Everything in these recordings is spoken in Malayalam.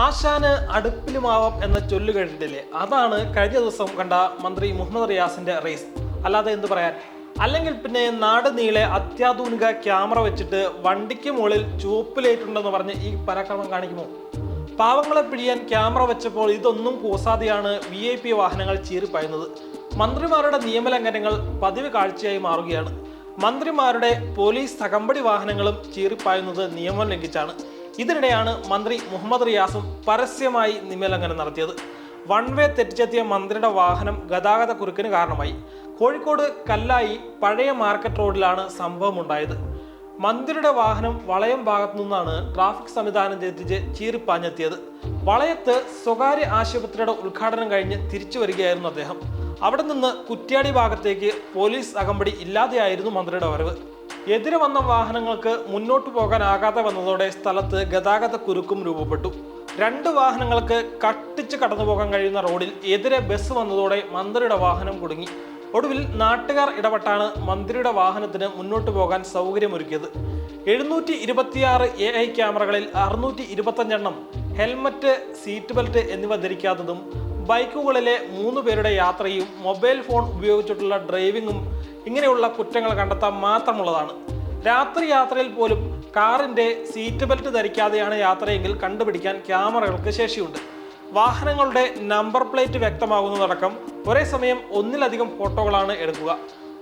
ആശാന് അടുപ്പിലുമാവാം എന്ന ചൊല്ല് അതാണ് കഴിഞ്ഞ ദിവസം കണ്ട മന്ത്രി മുഹമ്മദ് റിയാസിന്റെ റേസ് അല്ലാതെ എന്ത് പറയാൻ? അല്ലെങ്കിൽ പിന്നെ നാട് നീളെ അത്യാധുനിക ക്യാമറ വെച്ചിട്ട് വണ്ടിക്ക് മുകളിൽ ചുവപ്പിലേറ്റുണ്ടെന്ന് പറഞ്ഞ് ഈ പരാക്രമം കാണിക്കുമോ? പാവങ്ങളെ പിഴിയാൻ ക്യാമറ വെച്ചപ്പോൾ ഇതൊന്നും കൂസാതെയാണ് വി ഐ പി വാഹനങ്ങൾ ചീറിപ്പയുന്നത് മന്ത്രിമാരുടെ നിയമലംഘനങ്ങൾ പതിവ് കാഴ്ചയായി മാറുകയാണ്. മന്ത്രിമാരുടെ പോലീസ് തകമ്പടി വാഹനങ്ങളും ചീറിപ്പായുന്നത് നിയമം ലംഘിച്ചാണ്. ഇതിനിടെയാണ് മന്ത്രി മുഹമ്മദ് റിയാസും പരസ്യമായി നിയമലംഘനം നടത്തിയത്. വൺ വേ തെറ്റിച്ചെത്തിയ മന്ത്രിയുടെ വാഹനം ഗതാഗത കുരുക്കിന് കാരണമായി. കോഴിക്കോട് കല്ലായി പഴയ മാർക്കറ്റ് റോഡിലാണ് സംഭവം ഉണ്ടായത്. മന്ത്രിയുടെ വാഹനം വളയം ഭാഗത്തു നിന്നാണ് ട്രാഫിക് സംവിധാനം തെറ്റിച്ച് ചീറിപ്പാഞ്ഞെത്തിയത്. വളയത്ത് സ്വകാര്യ ആശുപത്രിയുടെ ഉദ്ഘാടനം കഴിഞ്ഞ് തിരിച്ചു വരികയായിരുന്നു അദ്ദേഹം. അവിടെ നിന്ന് കുറ്റ്യാടി ഭാഗത്തേക്ക് പോലീസ് അകമ്പടി ഇല്ലാതെയായിരുന്നു മന്ത്രിയുടെ വരവ്. എതിരെ വന്ന വാഹനങ്ങൾക്ക് മുന്നോട്ട് പോകാനാകാതെ വന്നതോടെ സ്ഥലത്ത് ഗതാഗത കുരുക്കും രൂപപ്പെട്ടു. രണ്ട് വാഹനങ്ങൾക്ക് കട്ടിച്ച് കടന്നു പോകാൻ കഴിയുന്ന റോഡിൽ എതിരെ ബസ് വന്നതോടെ മന്ത്രിയുടെ വാഹനം കുടുങ്ങി. ഒടുവിൽ നാട്ടുകാർ ഇടപെട്ടാണ് മന്ത്രിയുടെ വാഹനത്തിന് മുന്നോട്ട് പോകാൻ സൗകര്യമൊരുക്കിയത്. എഴുന്നൂറ്റി ഇരുപത്തിയാറ് എ ഐ ക്യാമറകളിൽ അറുന്നൂറ്റി ഇരുപത്തഞ്ചെണ്ണം ഹെൽമറ്റ് സീറ്റ് ബെൽറ്റ് എന്നിവ ധരിക്കാത്തതും ബൈക്കുകളിലെ മൂന്ന് പേരുടെ യാത്രയും മൊബൈൽ ഫോൺ ഉപയോഗിച്ചിട്ടുള്ള ഡ്രൈവിംഗും ഇങ്ങനെയുള്ള കുറ്റങ്ങൾ കണ്ടെത്താൻ മാത്രമുള്ളതാണ്. രാത്രി യാത്രയിൽ പോലും കാറിന്റെ സീറ്റ് ബെൽറ്റ് ധരിക്കാതെയാണ് യാത്രയെങ്കിൽ കണ്ടുപിടിക്കാൻ ക്യാമറകൾക്ക് ശേഷിയുണ്ട്. വാഹനങ്ങളുടെ നമ്പർ പ്ലേറ്റ് വ്യക്തമാകുന്നതടക്കം ഒരേ സമയം ഒന്നിലധികം ഫോട്ടോകളാണ് എടുക്കുക.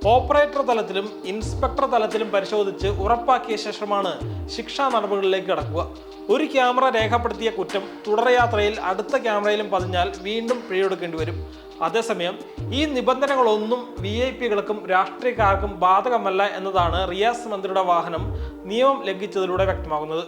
ഓപ്പറേറ്റർ തലത്തിലും ഇൻസ്പെക്ടർ തലത്തിലും പരിശോധിച്ച് ഉറപ്പാക്കിയ ശേഷമാണ് ശിക്ഷാ നടപടികളിലേക്ക് കടക്കുക. ഒരു ക്യാമറ രേഖപ്പെടുത്തിയ കുറ്റം തുടർയാത്രയിൽ അടുത്ത ക്യാമറയിലും പതിഞ്ഞാൽ വീണ്ടും പിഴയെടുക്കേണ്ടി വരും. അതേസമയം ഈ നിബന്ധനകളൊന്നും വി ഐ പികൾക്കും രാഷ്ട്രീയക്കാർക്കും ബാധകമല്ല എന്നതാണ് റിയാസ് മന്ത്രിയുടെ വാഹനം നിയമം ലംഘിച്ചതിലൂടെ വ്യക്തമാകുന്നത്.